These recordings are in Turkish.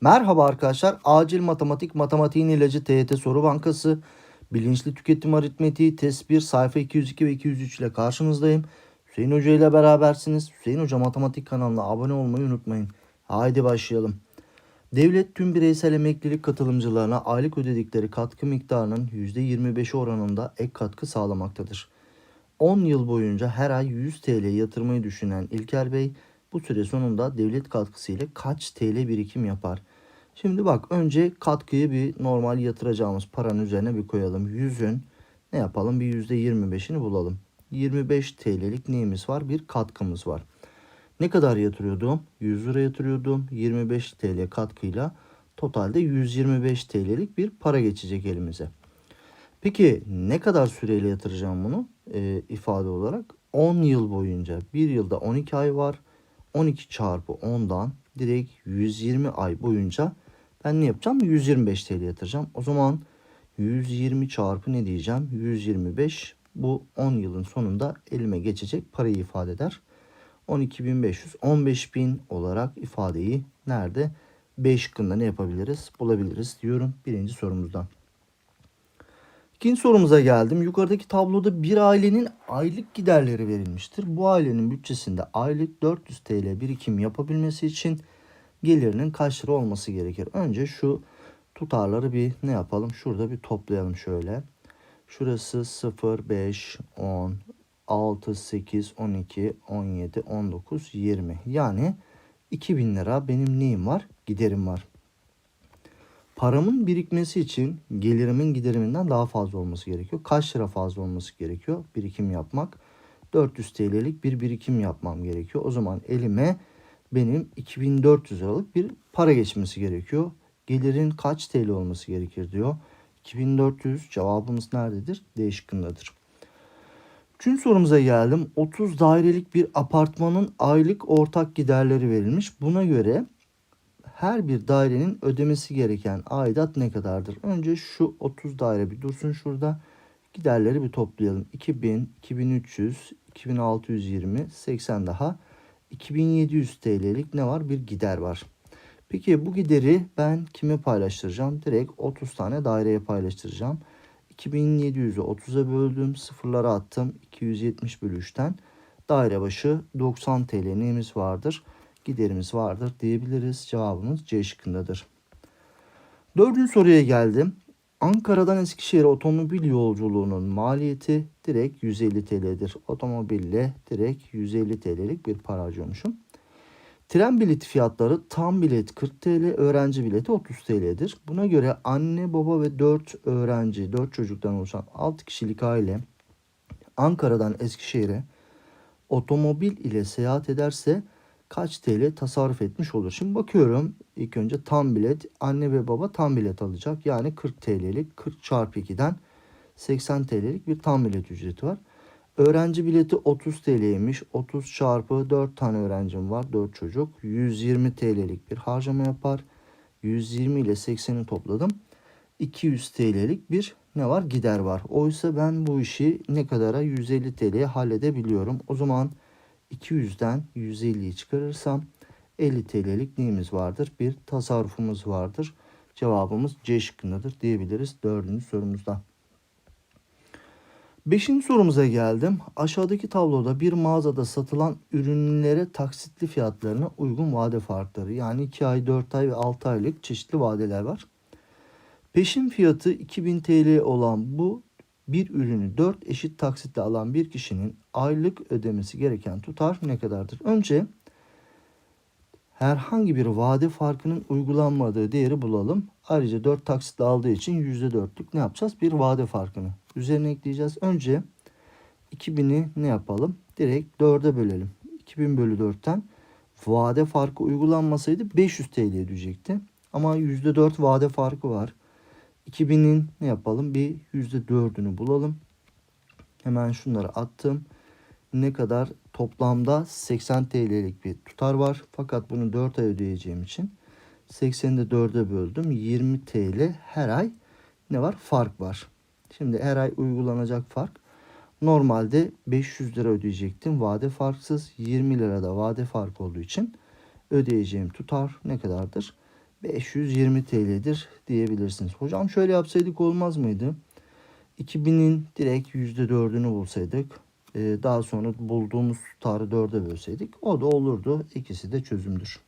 Merhaba arkadaşlar. Acil Matematik Matematiğin İlacı TYT Soru Bankası Bilinçli Tüketim Aritmetiği Test 1 sayfa 202 ve 203 ile karşınızdayım. Hüseyin Hoca ile berabersiniz. Hüseyin Hoca Matematik kanalına abone olmayı unutmayın. Haydi başlayalım. Devlet tüm bireysel emeklilik katılımcılarına aylık ödedikleri katkı miktarının %25'i oranında ek katkı sağlamaktadır. 10 yıl boyunca her ay 100 TL yatırmayı düşünen İlker Bey bu süre sonunda devlet katkısıyla kaç TL birikim yapar? Şimdi bak önce katkıyı bir normal yatıracağımız paranın üzerine bir koyalım. 100'ün ne yapalım bir %25'ini bulalım. 25 TL'lik neyimiz var? Bir katkımız var. Ne kadar yatırıyordum? 100 lira yatırıyordum. 25 TL katkıyla totalde 125 TL'lik bir para geçecek elimize. Peki ne kadar süreyle yatıracağım bunu e, ifade olarak? 10 yıl boyunca. Bir yılda 12 ay var. 12 çarpı 10'dan direkt 120 ay boyunca ben ne yapacağım? 125 TL yatıracağım. O zaman 120 çarpı ne diyeceğim? 125 bu 10 yılın sonunda elime geçecek parayı ifade eder. 12.500 15.000 olarak ifadeyi nerede? 5 şıkkında ne yapabiliriz? Bulabiliriz diyorum birinci sorumuzdan. İkinci sorumuza geldim. Yukarıdaki tabloda bir ailenin aylık giderleri verilmiştir. Bu ailenin bütçesinde aylık 400 TL birikim yapabilmesi için gelirinin kaç lira olması gerekir? Önce şu tutarları bir ne yapalım? Şurada bir toplayalım şöyle. Şurası 0, 5, 10, 6, 8, 12, 17, 19, 20. Yani 2000 lira benim neyim var? Giderim var. Paramın birikmesi için gelirimin gideriminden daha fazla olması gerekiyor. Kaç lira fazla olması gerekiyor? Birikim yapmak. 400 TL'lik bir birikim yapmam gerekiyor. O zaman elime benim 2400 liralık bir para geçmesi gerekiyor. Gelirin kaç TL olması gerekir diyor. 2400 cevabımız nerededir? D şıkkındadır. Üçüncü sorumuza geldim. 30 dairelik bir apartmanın aylık ortak giderleri verilmiş. Buna göre her bir dairenin ödemesi gereken aidat ne kadardır? Önce şu 30 daire bir dursun şurada. Giderleri bir toplayalım. 2000, 2300, 2620, 80 daha. 2700 TL'lik ne var? Bir gider var. Peki bu gideri ben kime paylaştıracağım? Direkt 30 tane daireye paylaştıracağım. 2700'ü 30'a böldüm. Sıfırlara attım. 270 bölü 3'ten. Daire başı 90 TL neyimiz vardır? Giderimiz vardır diyebiliriz. Cevabımız C şıkkındadır. Dördüncü soruya geldim. Ankara'dan Eskişehir'e otomobil yolculuğunun maliyeti direkt 150 TL'dir. Otomobille direkt 150 TL'lik bir para harcıyormuşum. Tren bileti fiyatları tam bilet 40 TL, öğrenci bileti 30 TL'dir. Buna göre anne, baba ve 4 öğrenci, 4 çocuktan oluşan 6 kişilik aile Ankara'dan Eskişehir'e otomobil ile seyahat ederse kaç TL tasarruf etmiş olur? Şimdi bakıyorum ilk önce tam bilet anne ve baba tam bilet alacak. Yani 40 TL'lik 40 çarpı 2'den 80 TL'lik bir tam bilet ücreti var. Öğrenci bileti 30 TL'ymiş. 30 çarpı 4 tane öğrencim var. 4 çocuk. 120 TL'lik bir harcama yapar. 120 ile 80'i topladım. 200 TL'lik bir ne var? Gider var. Oysa ben bu işi ne kadara 150 TL'ye halledebiliyorum. O zaman 200'den 150'yi çıkarırsam 50 TL'lik neyimiz vardır? Bir tasarrufumuz vardır. Cevabımız C şıkkındadır diyebiliriz dördüncü sorumuzda. Beşinci sorumuza geldim. Aşağıdaki tabloda bir mağazada satılan ürünlere taksitli fiyatlarına uygun vade farkları yani 2 ay, 4 ay ve 6 aylık çeşitli vadeler var. Peşin fiyatı 2000 TL olan bu bir ürünü 4 eşit taksitle alan bir kişinin aylık ödemesi gereken tutar ne kadardır? Önce herhangi bir vade farkının uygulanmadığı değeri bulalım. Ayrıca 4 taksitle aldığı için %4'lük ne yapacağız? Bir vade farkını üzerine ekleyeceğiz. Önce 2000'i ne yapalım? Direkt 4'e bölelim. 2000 bölü 4'ten vade farkı uygulanmasaydı 500 TL ödeyecekti. Ama %4 vade farkı var. 2000'in ne yapalım? Bir %4'ünü bulalım. Hemen şunları attım. Ne kadar? Toplamda 80 TL'lik bir tutar var. Fakat bunu 4 ay ödeyeceğim için 80'i de 4'e böldüm. 20 TL her ay ne var? Fark var. Şimdi her ay uygulanacak fark. Normalde 500 lira ödeyecektim. Vade farksız 20 lira da vade fark olduğu için ödeyeceğim tutar ne kadardır? 520 TL'dir diyebilirsiniz. Hocam şöyle yapsaydık olmaz mıydı? 2000'in direkt %4'ünü bulsaydık. e, Daha sonra bulduğumuz tutarı 4'e bölseydik. O da olurdu. İkisi de çözümdür.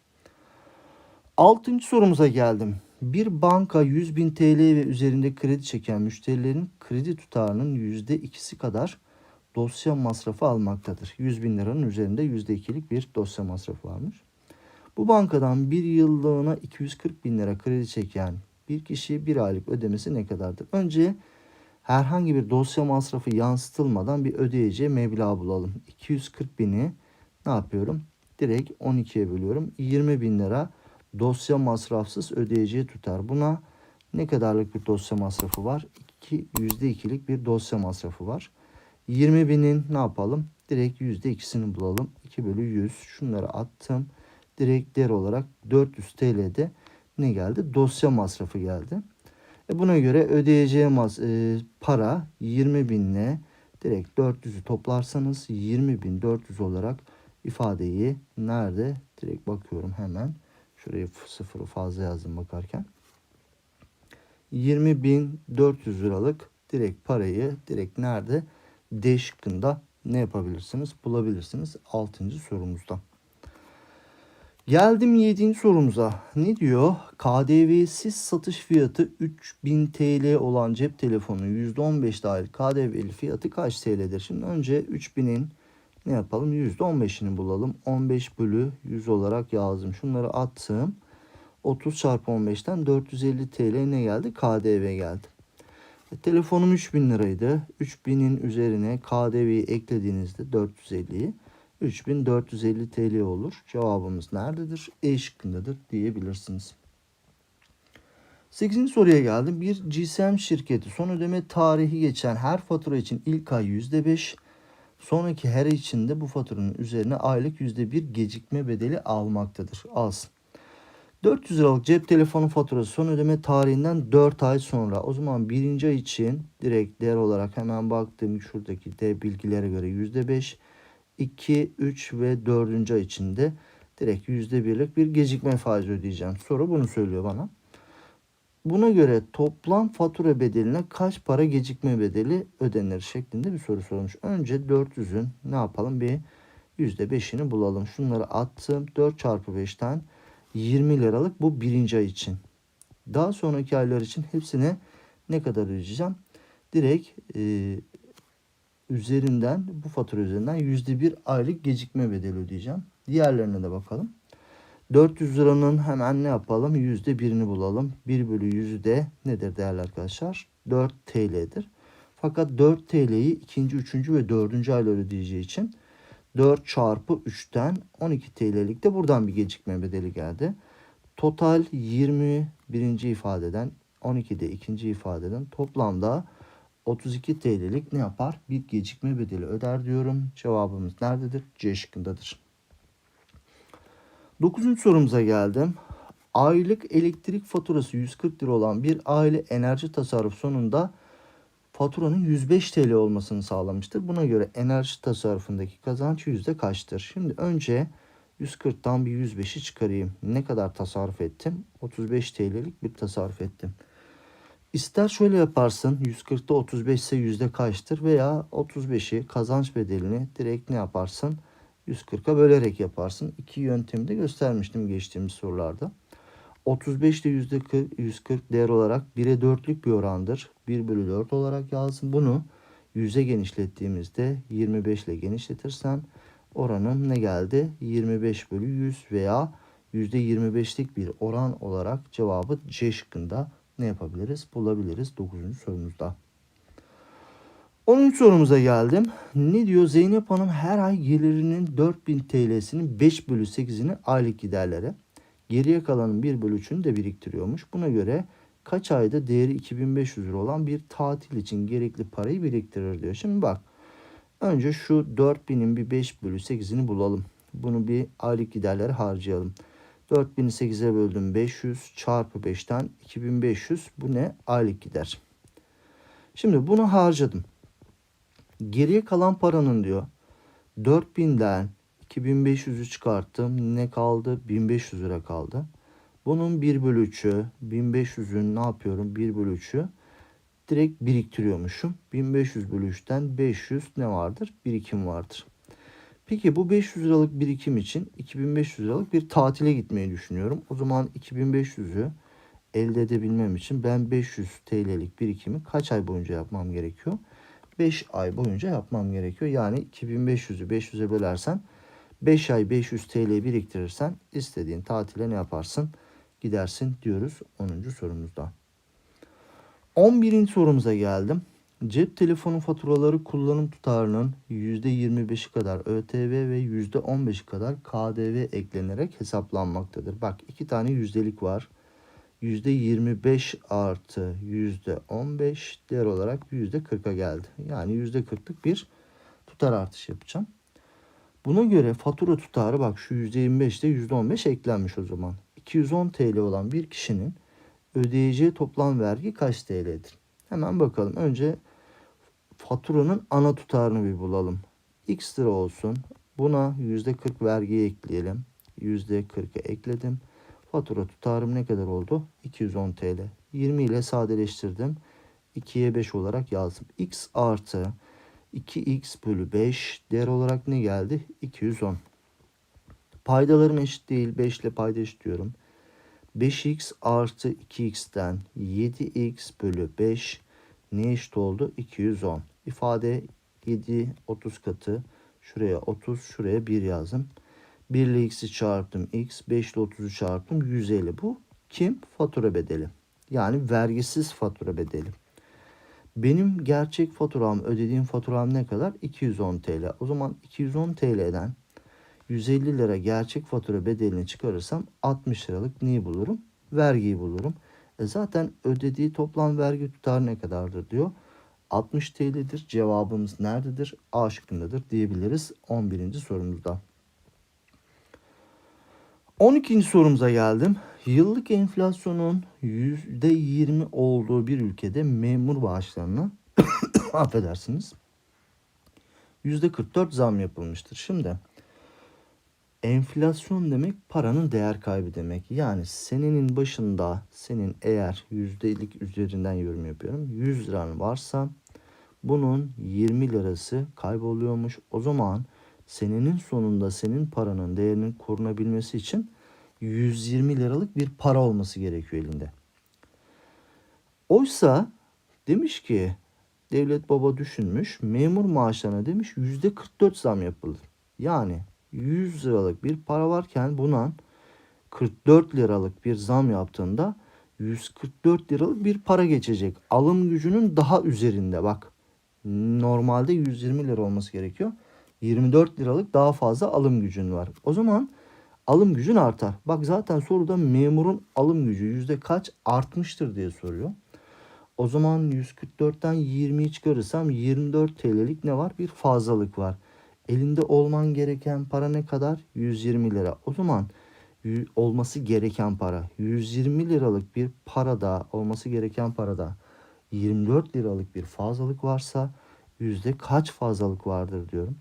Altıncı sorumuza geldim. Bir banka 100 bin TL ve üzerinde kredi çeken müşterilerin kredi tutarının %2'si kadar dosya masrafı almaktadır. 100 bin liranın üzerinde %2'lik bir dosya masrafı varmış. Bu bankadan bir yıllığına 240 bin lira kredi çeken bir kişi bir aylık ödemesi ne kadardır? Önce herhangi bir dosya masrafı yansıtılmadan bir ödeyeceği meblağ bulalım. 240 bini ne yapıyorum? Direkt 12'ye bölüyorum. 20 bin lira dosya masrafsız ödeyeceği tutar. Buna ne kadarlık bir dosya masrafı var? 2, %2'lik bir dosya masrafı var. 20 binin ne yapalım? Direkt %2'sini bulalım. 2 bölü 100. Şunları attım. Direkt değer olarak 400 TL'de ne geldi? Dosya masrafı geldi. E buna göre ödeyeceği mas- e, para 20 binle direkt 400'ü toplarsanız 20.400 olarak ifadeyi nerede? Direkt bakıyorum hemen. Şuraya sıfırı fazla yazdım bakarken. 20.400 liralık direkt parayı direkt nerede? D şıkkında ne yapabilirsiniz? Bulabilirsiniz 6. sorumuzda. Geldim 7. sorumuza. Ne diyor? KDV'siz satış fiyatı 3000 TL olan cep telefonu %15 dahil KDV'li fiyatı kaç TL'dir? Şimdi önce 3000'in ne yapalım? %15'ini bulalım. 15 bölü 100 olarak yazdım. Şunları attım. 30 çarpı 15'ten 450 TL ne geldi? KDV geldi. E, telefonum 3000 liraydı. 3000'in üzerine KDV'yi eklediğinizde 450'yi 3450 TL olur. Cevabımız nerededir? E şıkkındadır diyebilirsiniz. 8. soruya geldim. Bir GSM şirketi son ödeme tarihi geçen her fatura için ilk ay %5, sonraki her ay için bu faturanın üzerine aylık %1 gecikme bedeli almaktadır. Alsın. 400 liralık cep telefonu faturası son ödeme tarihinden 4 ay sonra. O zaman birinci ay için direkt değer olarak hemen baktığım şuradaki de bilgilere göre %5, 2, 3 ve 4. ay içinde direkt %1'lik bir gecikme faizi ödeyeceğim. Soru bunu söylüyor bana. Buna göre toplam fatura bedeline kaç para gecikme bedeli ödenir şeklinde bir soru sormuş. Önce 400'ün ne yapalım bir %5'ini bulalım. Şunları attım. 4 çarpı 5'ten 20 liralık bu birinci ay için. Daha sonraki aylar için hepsine ne kadar ödeyeceğim? Direkt üzerinden bu fatura üzerinden %1 aylık gecikme bedeli ödeyeceğim. Diğerlerine de bakalım. 400 liranın hemen ne yapalım? %1'ini bulalım. 1 bölü 100'ü de nedir değerli arkadaşlar? 4 TL'dir. Fakat 4 TL'yi ikinci, üçüncü ve dördüncü aylar ödeyeceği için 4 çarpı 3'ten 12 TL'lik de buradan bir gecikme bedeli geldi. Total 21. ifadeden 12'de ikinci ifadeden toplamda 32 TL'lik ne yapar? Bir gecikme bedeli öder diyorum. Cevabımız nerededir? C şıkkındadır. 9. sorumuza geldim. Aylık elektrik faturası 140 lira olan bir aile enerji tasarruf sonunda faturanın 105 TL olmasını sağlamıştır. Buna göre enerji tasarrufundaki kazanç yüzde kaçtır? Şimdi önce 140'tan bir 105'i çıkarayım. Ne kadar tasarruf ettim? 35 TL'lik bir tasarruf ettim. İster şöyle yaparsın 140'ta 35 ise yüzde kaçtır veya 35'i kazanç bedelini direkt ne yaparsın 140'a bölerek yaparsın. İki yöntemi de göstermiştim geçtiğimiz sorularda. 35 ile yüzde 40, 140 değer olarak 1'e 4'lük bir orandır. 1 bölü 4 olarak yazsın. Bunu 100'e genişlettiğimizde 25 ile genişletirsen oranın ne geldi? 25 bölü 100 veya %25'lik bir oran olarak cevabı C şıkkında ne yapabiliriz? Bulabiliriz 9. sorumuzda. 10. sorumuza geldim. Ne diyor? Zeynep Hanım her ay gelirinin 4000 TL'sinin 5 bölü 8'ini aylık giderlere, geriye kalanın 1 bölü 3'ünü de biriktiriyormuş. Buna göre kaç ayda değeri 2500 lira olan bir tatil için gerekli parayı biriktirir diyor. Şimdi bak önce şu 4000'in bir 5 bölü 8'ini bulalım. Bunu bir aylık giderlere harcayalım. 4000'i 8'e böldüm 500 çarpı 5'ten 2500 bu ne? Aylık gider. Şimdi bunu harcadım. Geriye kalan paranın diyor 4000'den 2500'ü çıkarttım. Ne kaldı? 1500 lira kaldı. Bunun 1 bölü 3'ü 1500'ün ne yapıyorum? 1 bölü 3'ü direkt biriktiriyormuşum. 1500 bölü 3'ten 500 ne vardır? Birikim vardır. Peki bu 500 liralık birikim için 2500 liralık bir tatile gitmeyi düşünüyorum. O zaman 2500'ü elde edebilmem için ben 500 TL'lik birikimi kaç ay boyunca yapmam gerekiyor? 5 ay boyunca yapmam gerekiyor. Yani 2500'ü 500'e bölersen 5 ay 500 TL biriktirirsen istediğin tatile ne yaparsın? Gidersin diyoruz 10. sorumuzda. 11. sorumuza geldim. Cep telefonu faturaları kullanım tutarının %25'i kadar ÖTV ve %15'i kadar KDV eklenerek hesaplanmaktadır. Bak iki tane yüzdelik var. %25 artı %15 değer olarak %40'a geldi. Yani %40'lık bir tutar artış yapacağım. Buna göre fatura tutarı bak şu %25'te %15 eklenmiş o zaman. 210 TL olan bir kişinin ödeyeceği toplam vergi kaç TL'dir? Hemen bakalım. Önce faturanın ana tutarını bir bulalım. X lira olsun. Buna %40 vergi ekleyelim. %40'ı ekledim. Fatura tutarım ne kadar oldu? 210 TL. 20 ile sadeleştirdim. 2'ye 5 olarak yazdım. X artı 2x bölü 5 değer olarak ne geldi? 210. Paydalarım eşit değil. 5 ile payda eşitliyorum. 5x artı 2x'ten 7x bölü 5 ne eşit oldu? 210. İfade 7 30 katı. Şuraya 30 şuraya 1 yazdım. 1 ile x'i çarptım x. 5 ile 30'u çarptım 150. Bu kim? Fatura bedeli. Yani vergisiz fatura bedeli. Benim gerçek faturam, ödediğim faturam ne kadar? 210 TL. O zaman 210 TL'den 150 lira gerçek fatura bedelini çıkarırsam 60 liralık neyi bulurum? Vergiyi bulurum. E zaten ödediği toplam vergi tutarı ne kadardır diyor. 60 TL'dir. Cevabımız nerededir? A şıkkındadır diyebiliriz 11. sorumuzda. 12. sorumuza geldim. Yıllık enflasyonun %20 olduğu bir ülkede memur maaşlarına affedersiniz %44 zam yapılmıştır. Şimdi enflasyon demek paranın değer kaybı demek. Yani senenin başında senin eğer yüzdelik üzerinden yorum yapıyorum. 100 liran varsa bunun 20 lirası kayboluyormuş. O zaman senenin sonunda senin paranın değerinin korunabilmesi için 120 liralık bir para olması gerekiyor elinde. Oysa demiş ki devlet baba düşünmüş memur maaşlarına demiş yüzde 44 zam yapıldı. Yani 100 liralık bir para varken buna 44 liralık bir zam yaptığında 144 liralık bir para geçecek. Alım gücünün daha üzerinde bak. Normalde 120 lira olması gerekiyor. 24 liralık daha fazla alım gücün var. O zaman alım gücün artar. Bak zaten soruda memurun alım gücü yüzde kaç artmıştır diye soruyor. O zaman 144'ten 20'yi çıkarırsam 24 TL'lik ne var? Bir fazlalık var. Elinde olman gereken para ne kadar? 120 lira. O zaman olması gereken para 120 liralık bir parada olması gereken parada 24 liralık bir fazlalık varsa yüzde kaç fazlalık vardır diyorum.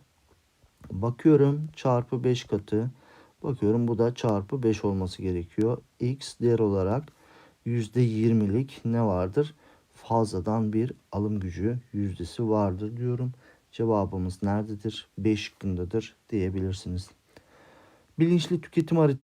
Bakıyorum çarpı 5 katı. Bakıyorum bu da çarpı 5 olması gerekiyor. X değer olarak %20'lik ne vardır? Fazladan bir alım gücü yüzdesi vardır diyorum. Cevabımız nerededir? 5 şıkkındadır diyebilirsiniz. Bilinçli tüketim haritası